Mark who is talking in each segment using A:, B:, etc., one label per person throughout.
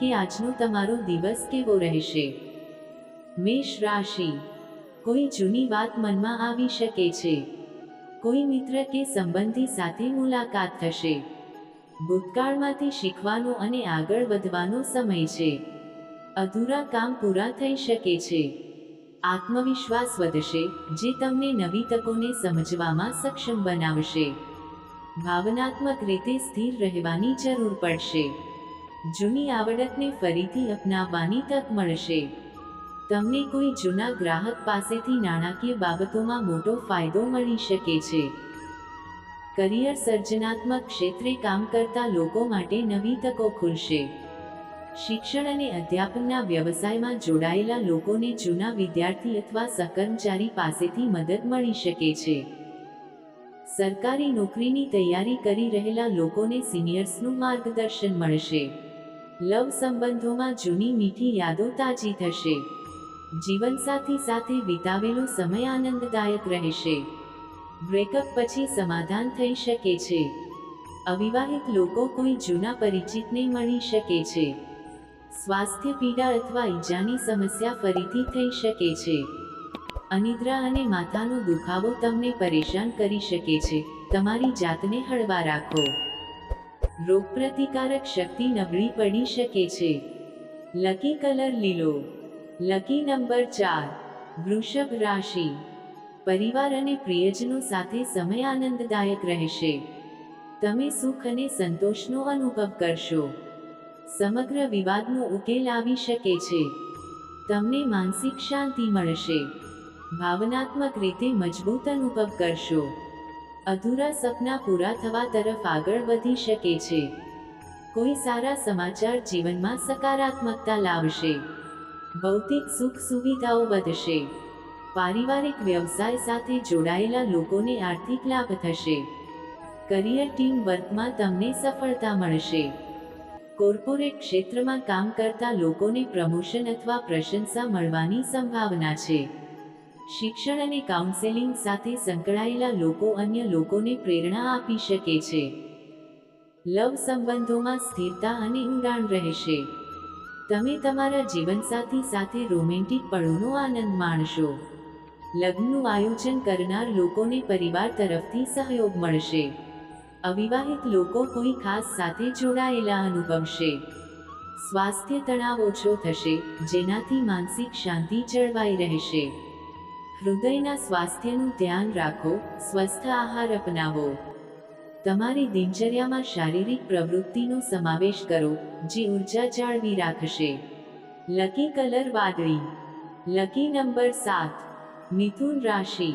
A: કે આજનો તમારો દિવસ કેવો રહેશે? મેષ રાશિ. કોઈ જૂની વાત મનમાં આવી શકે છે. કોઈ મિત્ર કે સંબંધી સાથે મુલાકાત થશે. ભૂતકાળમાંથી શીખવાનો અને આગળ વધવાનો સમય છે. અધૂરા કામ પૂરા થઈ શકે છે. આત્મવિશ્વાસ વધશે, જે તમને નવી તકોને સમજવામાં સક્ષમ બનાવશે. ભાવનાત્મક રીતે સ્થિર રહેવાની જરૂર પડશે. જૂની આવડતને ફરીથી અપનાવવાની તક મળશે. તમને કોઈ જૂના ગ્રાહક પાસેથી નાણાકીય બાબતોમાં મોટો ફાયદો મળી શકે છે. કરિયર સર્જનાત્મક ક્ષેત્રે કામ કરતા લોકો માટે નવી તકો ખુલશે. શિક્ષણ અને અધ્યાપનના વ્યવસાયમાં જોડાયેલા લોકોને જૂના વિદ્યાર્થી અથવા સહકર્મચારી પાસેથી મદદ મળી શકે છે. સરકારી નોકરીની તૈયારી કરી રહેલા લોકોને સિનિયર્સનું માર્ગદર્શન મળશે. લવ સંબંધોમાં જૂની મીઠી યાદો તાજી થશે. જીવનસાથી સાથે વિતાવેલો સમય આનંદદાયક રહેશે. બ્રેકઅપ પછી સમાધાન થઈ શકે છે. અવિવાહિત લોકો કોઈ જૂના પરિચિતને મળી શકે છે. સ્વાસ્થ્ય પીડા અથવા ઈજાની સમસ્યા ફરીથી થઈ શકે છે. અનિદ્રા અને માથાનો દુખાવો તમને પરેશાન કરી શકે છે. તમારી જાતને હળવા રાખો. રોગપ્રતિકારક શક્તિ નબળી પડી શકે છે. લકી કલર લીલો. લકી નંબર ચાર. વૃષભ રાશિ. પરિવાર અને પ્રિયજનો સાથે સમય આનંદદાયક રહેશે. તમે સુખ અને સંતોષનો અનુભવ કરશો. સમગ્ર વિવાદનો ઉકેલ આવી શકે છે. તમને માનસિક શાંતિ મળશે. ભાવનાત્મક રીતે મજબૂત અનુભવ કરશો. અધૂરા સપના પૂરા થવા તરફ આગળ વધી શકે છે. કોઈ સારા સમાચાર જીવનમાં સકારાત્મકતા લાવશે. ભૌતિક સુખ સુવિધાઓ વધશે. પારિવારિક વ્યવસાય સાથે જોડાયેલા લોકોને આર્થિક લાભ થશે. કરિયર ટીમ વર્કમાં તમને સફળતા મળશે. કોર્પોરેટ ક્ષેત્રમાં કામ કરતા લોકોને પ્રમોશન અથવા પ્રશંસા મળવાની સંભાવના છે. શિક્ષણ અને કાઉન્સેલિંગ સાથે સંકળાયેલા લોકો અન્ય લોકોને પ્રેરણા આપી શકે છે. લવ સંબંધોમાં સ્થિરતા અને ઊંડાણ રહેશે. તમે તમારા જીવનસાથી સાથે રોમેન્ટિક પળોનો આનંદ માણશો. લગ્નનું આયોજન કરનાર લોકોને પરિવાર તરફથી સહયોગ મળશે. અવિવાહિત લોકો કોઈ ખાસ સાથે જોડાયેલા અનુભવશે. સ્વાસ્થ્ય તણાવ ઓછો થશે, જેનાથી માનસિક શાંતિ જળવાઈ રહેશે. હૃદયના સ્વાસ્થ્યનું ધ્યાન રાખો, સ્વસ્થ આહાર અપનાવો. તમારી દિનચર્યામાં શારીરિક પ્રવૃત્તિનો સમાવેશ કરો, જે ઊર્જા જાળવી રાખશે. લકી કલર વાદળી. લકી નંબર સાત. મિથુન રાશિ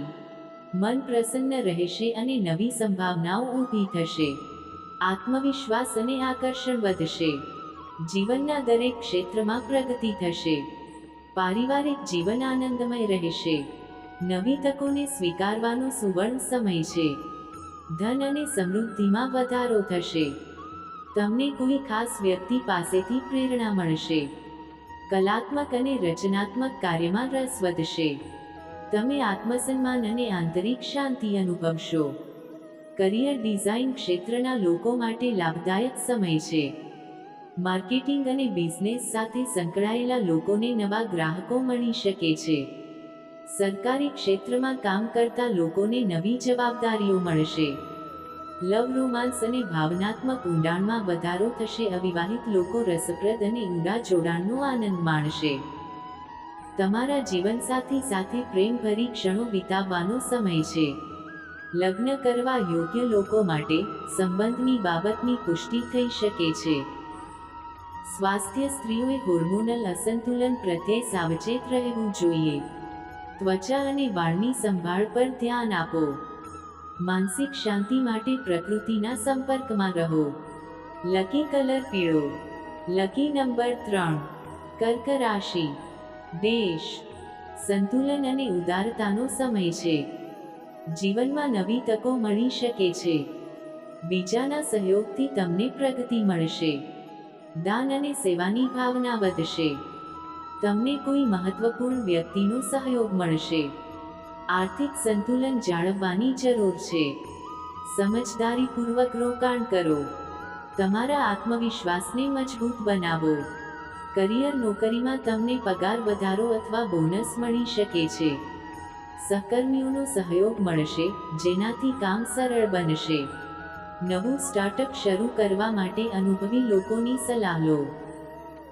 A: મન પ્રસન્ન રહેશે અને નવી સંભાવનાઓ ઊભી થશે. આત્મવિશ્વાસ અને આકર્ષણ વધશે. જીવનના દરેક ક્ષેત્રમાં પ્રગતિ થશે. પારિવારિક જીવન આનંદમય રહેશે. નવી તકોને સ્વીકારવાનો સુવર્ણ સમય છે. ધન અને સમૃદ્ધિમાં વધારો થશે. તમને કોઈ ખાસ વ્યક્તિ પાસેથી પ્રેરણા મળશે. કલાત્મક અને રચનાત્મક કાર્યમાં રસ વધશે. તમે આત્મસન્માન અને આંતરિક શાંતિ અનુભવશો. કરિયર ડિઝાઇન ક્ષેત્રના લોકો માટે લાભદાયક સમય છે. માર્કેટિંગ અને બિઝનેસ સાથે સંકળાયેલા લોકોને નવા ગ્રાહકો મળી શકે છે. સરકારી ક્ષેત્રમાં કામ કરતા લોકોને નવી જવાબદારીઓ મળશે. લવ રોમાન્સ અને ભાવનાત્મક ઊંડાણમાં વધારો થશે, અવિવાહિત લોકો રસપ્રદ અને ઊંડા જોડાણનો આનંદ માણશે. તમારા જીવનસાથી સાથે પ્રેમભરી ક્ષણો વિતાવવાનો સમય છે. લગ્ન કરવા યોગ્ય લોકો માટે સંબંધની બાબતની પુષ્ટિ થઈ શકે છે. સ્વાસ્થ્ય સ્ત્રીઓએ હોર્મોનલ અસંતુલન પ્રત્યે સાવચેત રહેવું જોઈએ. ત્વચા અને વાળની સંભાળ પર ધ્યાન આપો. માનસિક શાંતિ માટે પ્રકૃતિના સંપર્કમાં રહો. લકી કલર પીળો. લકી નંબર ત્રણ. કર્ક રાશિ દેશ. સંતુલન અને ઉદારતાનો સમય છે. જીવનમાં નવી તકો મળી શકે છે. બીજાના સહયોગથી તમને પ્રગતિ મળશે. દાન અને સેવાની ભાવના વધશે. તમને કોઈ મહત્વપૂર્ણ વ્યક્તિનો સહયોગ મળશે. આર્થિક સંતુલન જાળવવાની જરૂર છે. સમજદારીપૂર્વક રોકાણ કરો. તમારા આત્મવિશ્વાસને મજબૂત બનાવો. કરિયર નોકરીમાં તમને પગાર વધારો અથવા બોનસ મળી શકે છે. સહકર્મીઓનો સહયોગ મળશે, જેનાથી કામ સરળ બનશે. નવું સ્ટાર્ટઅપ શરૂ કરવા માટે અનુભવી લોકોની સલાહ. લો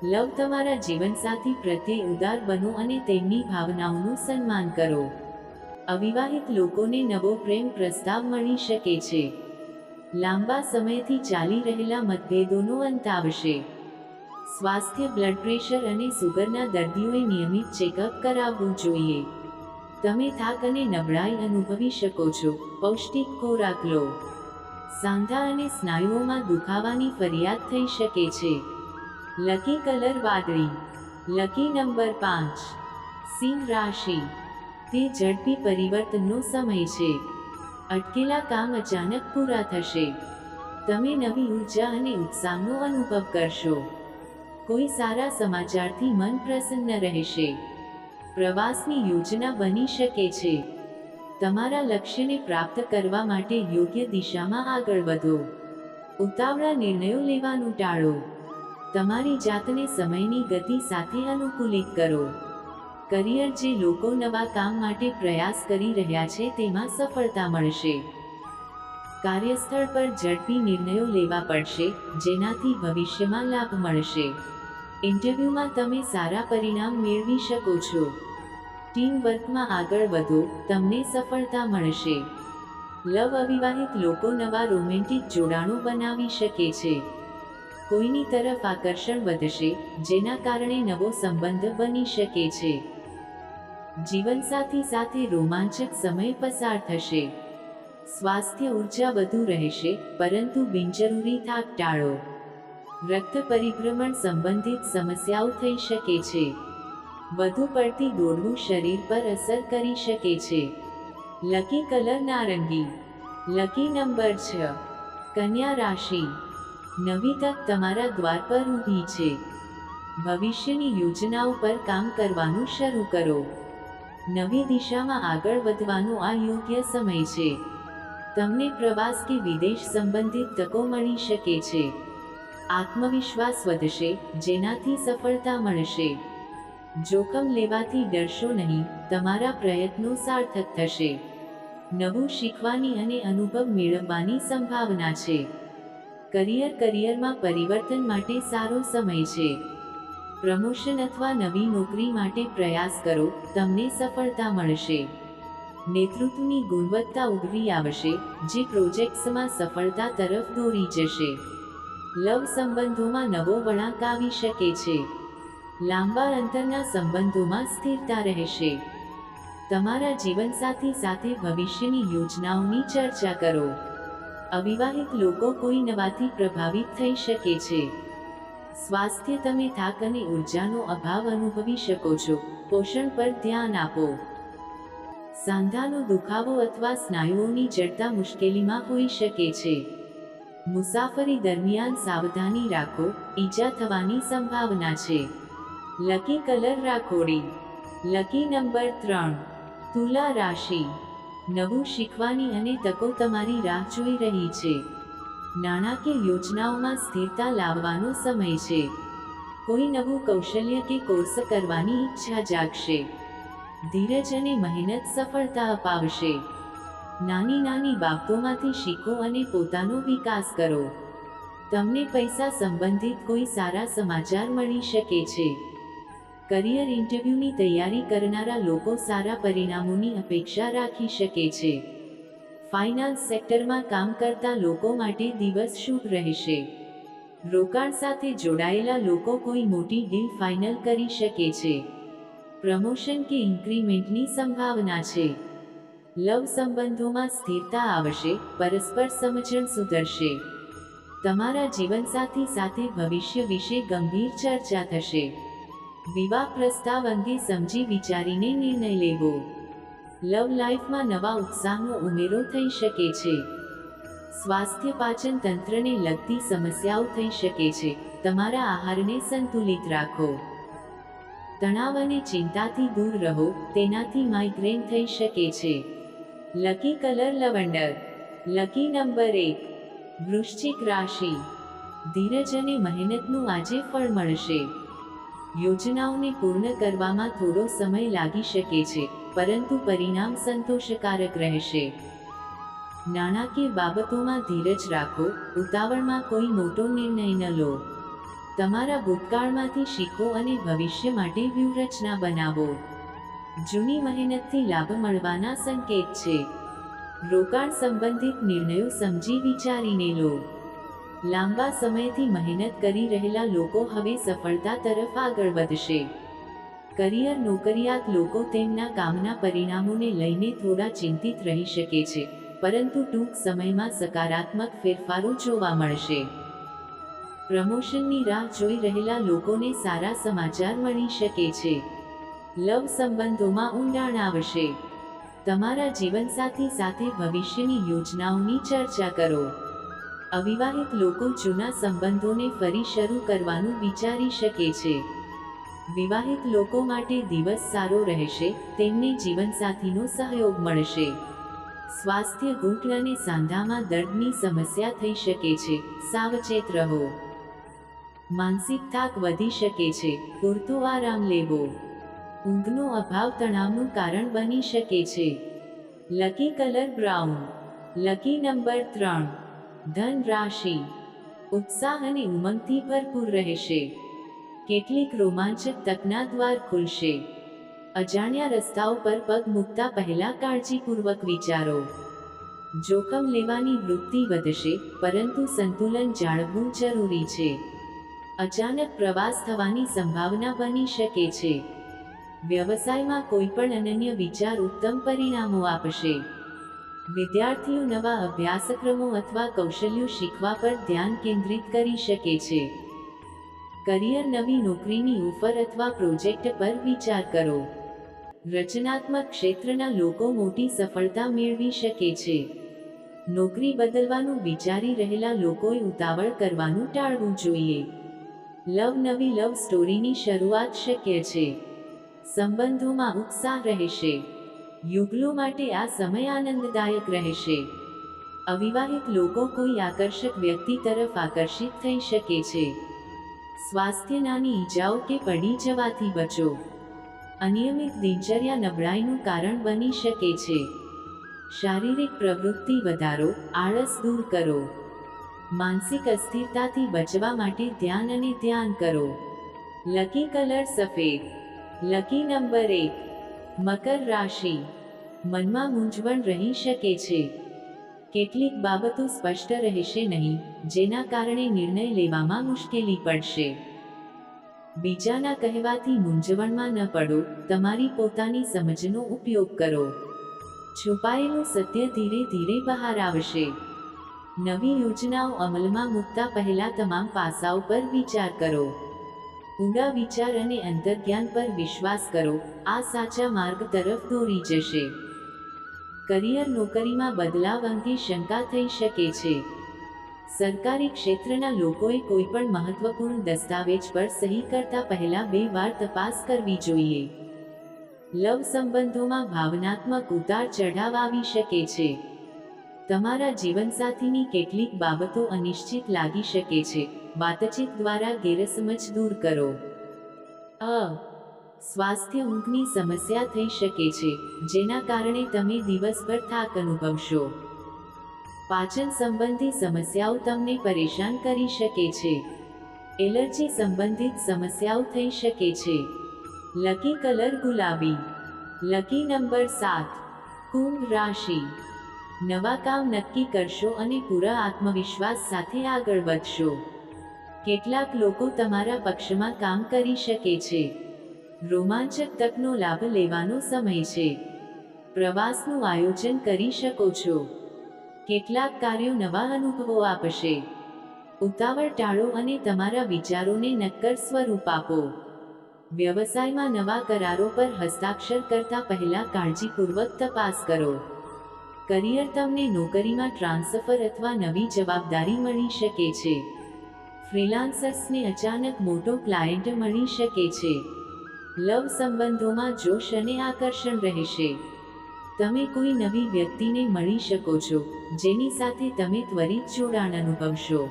A: લવ તમારા જીવનસાથી પ્રત્યે ઉદાર બનો અને તેમની ભાવનાઓનું સન્માન કરો. અવિવાહિત લોકોને નવો પ્રેમ પ્રસ્તાવ મળી શકે છે. લાંબા સમયથી ચાલી રહેલા મતભેદોનો અંત આવશે. સ્વાસ્થ્ય, બ્લડ પ્રેશર અને સુગરના દર્દીઓએ નિયમિત ચેકઅપ કરાવવું જોઈએ. તમે થાક અને નબળાઈ અનુભવી શકો છો. પૌષ્ટિક ખોરાક લો. સાંધા અને સ્નાયુઓમાં દુખાવાની ફરિયાદ થઈ શકે છે. લકી કલર વાદળી લકી નંબર પાંચ સિંહ રાશિ તે ઝડપી પરિવર્તનનો સમય છે. અટકેલા કામ અચાનક પૂરા થશે. તમે નવી ઊર્જા અને ઉત્સાહનો અનુભવ કરશો. કોઈ સારા સમાચારથી મન પ્રસન્ન રહેશે. પ્રવાસની યોજના બની શકે છે. તમારા લક્ષ્યને પ્રાપ્ત કરવા માટે યોગ્ય દિશામાં આગળ વધો. ઉતાવળા નિર્ણયો લેવાનું ટાળો. તમારી જાતને સમયની ગતિ સાથે અનુકૂલિત કરો. કરિયર જે લોકો નવા કામ માટે પ્રયાસ કરી રહ્યા છે તેમાં સફળતા મળશે. કાર્યસ્થળ પર ઝડપી નિર્ણયો લેવા પડશે, જેનાથી ભવિષ્યમાં લાભ મળશે. ઇન્ટરવ્યૂમાં તમે સારા પરિણામ મેળવી શકો છો. ટીમ વર્કમાં આગળ વધો, તમને સફળતા મળશે. લવ અવિવાહિત લોકો નવા રોમેન્ટિક જોડાણો બનાવી શકે છે. કોઈની તરફ આકર્ષણ વધશે, જેના કારણે નવો સંબંધ બની શકે છે. જીવનસાથી સાથે રોમાંચક સમય પસાર થશે. સ્વાસ્થ્ય ઊર્જા વધુ રહેશે, પરંતુ બિનજરૂરી થાક ટાળો. રક્ત પરિભ્રમણ સંબંધિત સમસ્યાઓ થઈ શકે છે. વધુ પડતી દોડવું શરીર પર અસર કરી શકે છે. લકી કલર નારંગી. લકી નંબર છ. કન્યા રાશિ. નવી તક તમારા દ્વાર પર ઊભી છે. ભવિષ્યની યોજનાઓ પર કામ કરવાનું શરૂ કરો. નવી દિશામાં આગળ વધવાનો આ યોગ્ય સમય છે. તમને પ્રવાસ કે વિદેશ સંબંધિત તકો મળી શકે છે. આત્મવિશ્વાસ વધશે, જેનાથી સફળતા મળશે. જોખમ લેવાથી ડરશો નહીં, તમારા પ્રયત્નો સાર્થક થશે. નવું શીખવાની અને અનુભવ મેળવવાની સંભાવના છે. કરિયર કરિયરમાં પરિવર્તન માટે સારો સમય છે. પ્રમોશન અથવા નવી નોકરી માટે પ્રયાસ કરો, તમને સફળતા મળશે. નેતૃત્વની ગુણવત્તા ઉભરી આવશે, જે પ્રોજેક્ટ્સમાં સફળતા તરફ દોરી જશે. લવ સંબંધોમાં નવો વળાંક આવી શકે છે. લાંબા અંતરના સંબંધોમાં સ્થિરતા રહેશે. તમારા જીવનસાથી સાથે ભવિષ્યની યોજનાઓની ચર્ચા કરો. અવિવાહિત લોકો કોઈ નવાથી પ્રભાવિત થઈ શકે છે. સ્વાસ્થ્ય તમે થાક અને ઉર્જાનો અભાવ અનુભવી શકો છો. પોષણ પર ધ્યાન આપો. સાંધાનો દુખાવો અથવા સ્નાયુઓની જડતા મુશ્કેલીમાં હોઈ શકે છે. મુસાફરી દરમિયાન સાવધાની રાખો. ઈજા થવાની સંભાવના છે. લકી કલર રાખોડી. લકી નંબર ત્રણ. તુલા રાશિ. નવું શીખવાની અને તકો તમારી રાહ જોઈ રહી છે. નાણાકીય યોજનાઓમાં સ્થિરતા લાવવાનો સમય છે. કોઈ નવું કૌશલ્ય કે કોર્સ કરવાની ઈચ્છા જાગશે. ધીરજ અને મહેનત સફળતા અપાવશે. નાની નાની બાબતોમાંથી શીખો અને પોતાનો વિકાસ કરો. તમને પૈસા સંબંધિત કોઈ સારા સમાચાર મળી શકે છે. કરિયર ઇન્ટરવ્યૂની તૈયારી કરનારા લોકો સારા પરિણામોની અપેક્ષા રાખી શકે છે. ફાઇનાન્સ સેક્ટરમાં કામ કરતા લોકો માટે દિવસ શુભ રહેશે. રોકાણ સાથે જોડાયેલા લોકો કોઈ મોટી ડીલ ફાઇનલ કરી શકે છે. પ્રમોશન કે ઇન્ક્રીમેન્ટની સંભાવના છે. લવ સંબંધોમાં સ્થિરતા આવશે, પરસ્પર સમજણ સુધરશે. તમારા જીવનસાથી સાથે ભવિષ્ય વિશે ગંભીર ચર્ચા થશે. વિવાહ પ્રસ્તાવ અંગે સમજી વિચારીને નિર્ણય લેવો. લવ લાઈફમાં નવા ઉત્સાહનો ઉમેરો થઈ શકે છે. સ્વાસ્થ્ય પાચન તંત્રને લગતી સમસ્યાઓ થઈ શકે છે. તમારા આહારને સંતુલિત રાખો. તણાવ અને ચિંતાથી દૂર રહો, તેનાથી માઇગ્રેન થઈ શકે છે. Lucky colour lavender. Lucky number એક. વૃશ્ચિક રાશિ. ધીરજ અને મહેનતનું આજે ફળ મળશે. યોજનાઓને પૂર્ણ કરવામાં થોડો સમય લાગી શકે છે, પરંતુ પરિણામ સંતોષકારક રહેશે. નાણાકીય બાબતોમાં ધીરજ રાખો, ઉતાવળમાં કોઈ મોટો નિર્ણય ન લો. તમારા ભૂતકાળમાંથી શીખો અને ભવિષ્ય માટે વ્યૂહરચના બનાવો. જૂની મહેનતથી લાભ મળવાના સંકેત છે. રોકાણ સંબંધિત નિર્ણયો સમજી વિચારીને લો. લાંબા સમયથી મહેનત કરી રહેલા લોકો હવે સફળતા તરફ આગળ વધશે. કરિયર નોકરિયાત લોકો તેમના કામના પરિણામોને લઈને થોડા ચિંતિત રહી શકે છે, પરંતુ ટૂંક સમયમાં સકારાત્મક ફેરફારો જોવા મળશે. પ્રમોશનની રાહ જોઈ રહેલા લોકોને સારા સમાચાર મળી શકે છે. લવ સંબંધોમાં ઊંડાણ આવશે. તમારા જીવનસાથી સાથે ભવિષ્યની યોજનાઓની ચર્ચા કરો. અવિવાહિત લોકો જૂના સંબંધોને ફરી શરૂ કરવાનું વિચારી શકે છે. વિવાહિત લોકો માટે દિવસ સારો રહેશે, તેમને જીવનસાથીનો સહયોગ મળશે. સ્વાસ્થ્ય ઘૂંટણ અને સાંધામાં દર્દની સમસ્યા થઈ શકે છે, સાવચેત રહો. માનસિક થાક વધી શકે છે, પૂરતો આરામ લેવો. ઊંઘનો અભાવ તણાવનું કારણ બની શકે છે. Lucky colour brown lucky number ત્રણ. ધન રાશિ ઉત્સાહ અને ઉમંગથી ભરપૂર રહેશે. કેટલીક રોમાંચક તકના દ્વાર ખુલશે. અજાણ્યા રસ્તાઓ પર પગ મૂકતા પહેલા કાળજીપૂર્વક વિચારો. જોખમ લેવાની વૃત્તિ વધશે, પરંતુ સંતુલન જાળવવું જરૂરી છે. અચાનક પ્રવાસ થવાની સંભાવના બની શકે છે. વ્યવસાયમાં કોઈ પણ અનન્ય વિચાર ઉત્તમ પરિણામો આપશે. વિદ્યાર્થીઓ નવા અભ્યાસક્રમો અથવા કૌશલ્યો શીખવા પર ધ્યાન કેન્દ્રિત કરી શકે છે. કરિયર નવી નોકરીની ઓફર અથવા પ્રોજેક્ટ પર વિચાર કરો. રચનાત્મક ક્ષેત્રના લોકો મોટી સફળતા મેળવી શકે છે. નોકરી બદલવાનું વિચારી રહેલા લોકોએ ઉતાવળ કરવાનું ટાળવું જોઈએ. લવ નવી લવ સ્ટોરીની શરૂઆત શક્ય છે. સંબંધોમાં ઉત્સાહ રહેશે. યુગલો માટે આ સમય આનંદદાયક રહેશે. અવિવાહિત લોકો કોઈ આકર્ષક વ્યક્તિ તરફ આકર્ષિત થઈ શકે છે. સ્વાસ્થ્યનાની ઈજાઓ કે પડી જવાથી બચો. અનિયમિત દિનચર્યા નબળાઈનું કારણ બની શકે છે. શારીરિક પ્રવૃત્તિ વધારો, આળસ દૂર કરો. માનસિક અસ્થિરતાથી બચવા માટે ધ્યાન અને ધ્યાન કરો. લકી કલર સફેદ. લકી નંબર એક. મકર રાશિ. મનમાં મૂંઝવણ રહી શકે છે. કેટલીક બાબતો સ્પષ્ટ રહેશે નહીં, જેના કારણે નિર્ણય લેવામાં મુશ્કેલી પડશે. બીજાના કહેવાથી મૂંઝવણમાં ન પડો, તમારી પોતાની સમજનો ઉપયોગ કરો. છુપાયેલું સત્ય ધીરે ધીરે બહાર આવશે. નવી યોજનાઓ અમલમાં મૂકતા પહેલા તમામ પાસાઓ પર વિચાર કરો. ઊંડા વિચાર અને અંતર્જ્ઞાન પર વિશ્વાસ કરો. આ સાચા માર્ગ તરફ દોરી જશે. કરિયર નોકરીમાં બદલાવ અંગે શંકા થઈ શકે છે. સરકારી ક્ષેત્રના લોકોએ કોઈપણ મહત્વપૂર્ણ દસ્તાવેજ પર સહી કરતા પહેલા બે વાર તપાસ કરવી જોઈએ. લવ સંબંધોમાં ભાવનાત્મક ઉતાર ચઢાવ આવી શકે છે. તમારા જીવનસાથીની કેટલીક બાબતો અનિશ્ચિત લાગી શકે છે. વાતચીત દ્વારા ગેરસમજ દૂર કરો. અ. સ્વાસ્થ્ય ઊંઘની સમસ્યા થઈ શકે છે, જેના કારણે તમે દિવસભર થાક અનુભવશો. પાચન સંબંધી સમસ્યાઓ તમને પરેશાન કરી શકે છે. એલર્જી સંબંધિત સમસ્યાઓ થઈ શકે છે. લકી કલર ગુલાબી. લકી નંબર સાત. કુંભ રાશિ. નવા કામ નક્કી કરશો અને પૂરા આત્મવિશ્વાસ સાથે આગળ વધશો. કેટલાક લોકો તમારા પક્ષમાં કામ કરી શકે છે. રોમાંચક તકનો લાભ લેવાનો સમય છે. પ્રવાસનું આયોજન કરી શકો છો. કેટલાક કાર્યો નવા અનુભવો આપશે. ઉતાવળ ટાળો અને તમારા વિચારોને નક્કર સ્વરૂપ આપો. વ્યવસાયમાં નવા કરારો પર હસ્તાક્ષર કરતા પહેલા કાળજીપૂર્વક તપાસ કરો. કરિયર તમને નોકરીમાં ટ્રાન્સફર અથવા નવી જવાબદારી મળી શકે છે. ફ્રીલાન્સર્સને અચાનક મોટો ક્લાયન્ટ મળી શકે છે. લવ સંબંધોમાં જોશ અને આકર્ષણ રહેશે. તમે કોઈ નવી વ્યક્તિને મળી શકો છો, જેની સાથે તમે ત્વરિત જોડાણ અનુભવશો.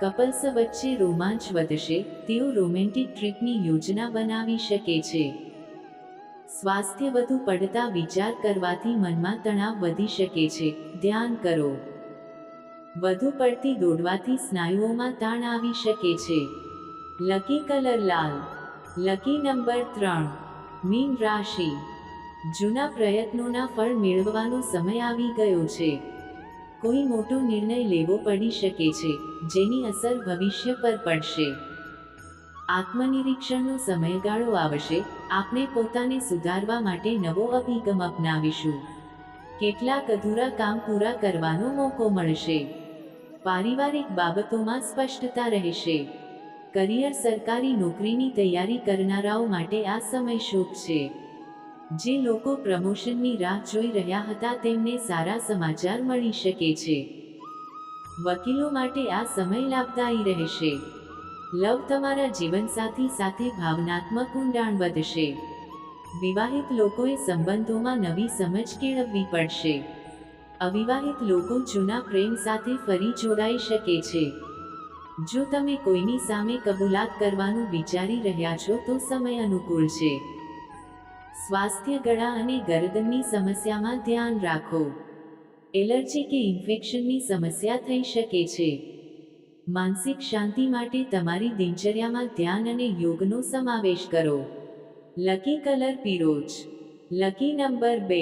A: કપલ્સ વચ્ચે રોમાંચ વધશે, તેઓ રોમેન્ટિક ટ્રીપની યોજના બનાવી શકે છે. સ્વાસ્થ્ય વધુ પડતા વિચાર કરવાથી મનમાં તણાવ વધી શકે છે, ધ્યાન કરો. વધુ પડતી દોડવાથી સ્નાયુઓમાં તાણ આવી શકે છે. લકી કલર લાલ. લકી નંબર ત્રણ. મીન રાશિ જૂના પ્રયત્નોના ફળ મેળવવાનો સમય આવી ગયો છે. કોઈ મોટો નિર્ણય લેવો પડી શકે છે, જેની અસર ભવિષ્ય પર પડશે. આત્મનિરીક્ષણનો સમયગાળો આવશે, આપણે પોતાને સુધારવા માટે નવો અભિગમ અપનાવીશું. કેટલાક અધૂરા કામ પૂરા કરવાનો મોકો મળશે. પારિવારિક બાબતોમાં સ્પષ્ટતા રહેશે. કરિયર સરકારી નોકરીની તૈયારી કરનારાઓ માટે આ સમય શુભ છે. જે લોકો પ્રમોશનની રાહ જોઈ રહ્યા હતા તેમને સારા સમાચાર મળી શકે છે. વકીલો માટે આ સમય લાભદાયી રહેશે. લવ તમારા જીવનસાથી સાથે ભાવનાત્મક ઊંડાણ વધશે. વિવાહિત લોકોએ સંબંધોમાં નવી સમજ કેળવવી પડશે. અવિવાહિત લોકો જૂના પ્રેમ સાથે ફરી જોડાઈ શકે છે. જો તમે કોઈની સામે કબૂલાત કરવાનું વિચારી રહ્યા છો, તો સમય અનુકૂળ છે. સ્વાસ્થ્ય ગળા અને ગરદનની સમસ્યામાં ધ્યાન રાખો. એલર્જી કે ઇન્ફેક્શનની સમસ્યા થઈ શકે છે. માનસિક શાંતિ માટે તમારી દિનચર્યામાં ધ્યાન અને યોગનો સમાવેશ કરો. લકી કલર પીરોજ. લકી નંબર બે.